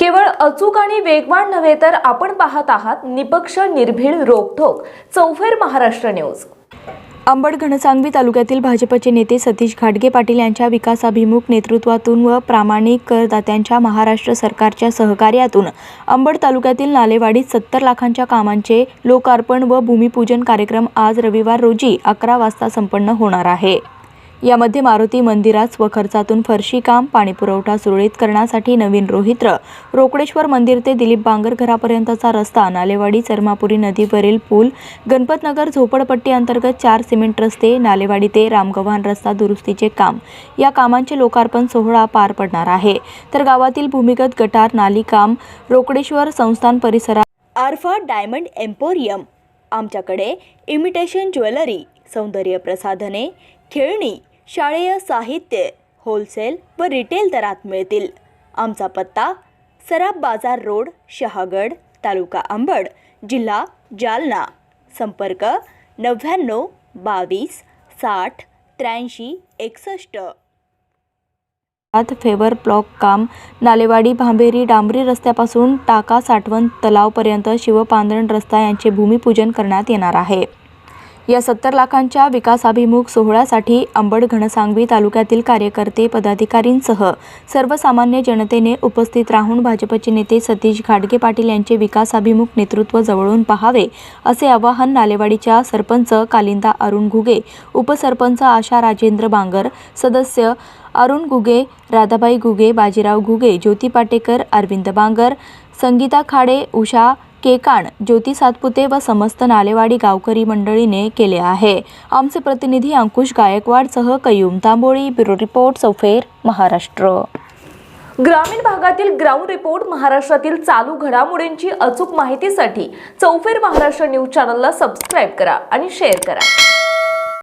केवळ अचूक आणि वेगवान नव्हे तर आपण पाहत आहात निपक्ष निर्भीड रोखोक चौफेर महाराष्ट्र न्यूज. अंबड घनसांगवी तालुक्यातील भाजपचे नेते सतीश घाटगे पाटील यांच्या विकासाभिमुख नेतृत्वातून व प्रामाणिक करदात्यांच्या महाराष्ट्र सरकारच्या सहकार्यातून अंबड तालुक्यातील नालेवाडीत सत्तर लाखांच्या कामांचे लोकार्पण व भूमिपूजन कार्यक्रम आज रविवार रोजी अकरा वाजता संपन्न होणार आहे. यामध्ये मारुती मंदिरात स्वखर्चातून फरशी काम पाणीपुरवठा सुरळीत करण्यासाठी नवीन रोहित्र रोकडेश्वर मंदिर ते दिलीप बांगर घरापर्यंतचा रस्ता नालेवाडी चर्मापुरी नदीवरील पूल गणपतनगर झोपडपट्टी अंतर्गत चार सिमेंट रस्ते नालेवाडी ते रामगव्हाण रस्ता दुरुस्तीचे काम. या कामांचे लोकार्पण सोहळा पार पडणार आहे. तर गावातील भूमिगत गटार नाली काम रोकडेश्वर संस्थान परिसरात आर्फा डायमंड एम्पोरियम. आमच्याकडे इमिटेशन ज्वेलरी सौंदर्य प्रसाधने खेळणी शाळेय साहित्य होलसेल व रिटेल दरात मिळतील. आमचा पत्ता सराफ बाजार रोड शहागड तालुका अंबड जिल्हा जालना. संपर्क नव्याण्णव बावीस साठ त्र्याऐंशी एकसष्ट. फेवर ब्लॉक काम नालेवाडी भांबेरी डांबरी रस्त्यापासून टाका साठवण तलावपर्यंत शिवपांधरण रस्ता यांचे भूमिपूजन करण्यात येणार आहे. या सत्तर लाखांच्या विकासाभिमुख सोहळ्यासाठी अंबड घनसांगवी तालुक्यातील कार्यकर्ते पदाधिकारींसह सर्वसामान्य जनतेने उपस्थित राहून भाजपचे नेते सतीश घाटगे पाटील यांचे विकासाभिमुख नेतृत्व जवळून पाहावे असे आवाहन नालेवाडीच्या सरपंच कालिंदा अरुण घुगे उपसरपंच आशा राजेंद्र बांगर सदस्य अरुण गुगे राधाबाई गुगे बाजीराव गुगे ज्योती पाटेकर अरविंद बांगर संगीता खाडे उषा केकाण ज्योती सातपुते व समस्त नालेवाडी गावकरी मंडळीने केले आहे. आमचे प्रतिनिधी अंकुश गायकवाडसह कयूम तांबोळी ब्युरो रिपोर्ट सफेर महाराष्ट्र. ग्रामीण भागातील ग्राउंड रिपोर्ट महाराष्ट्रातील चालू घडामोडींची अचूक माहितीसाठी चौफेर महाराष्ट्र न्यूज चॅनलला सबस्क्राईब करा आणि शेअर करा.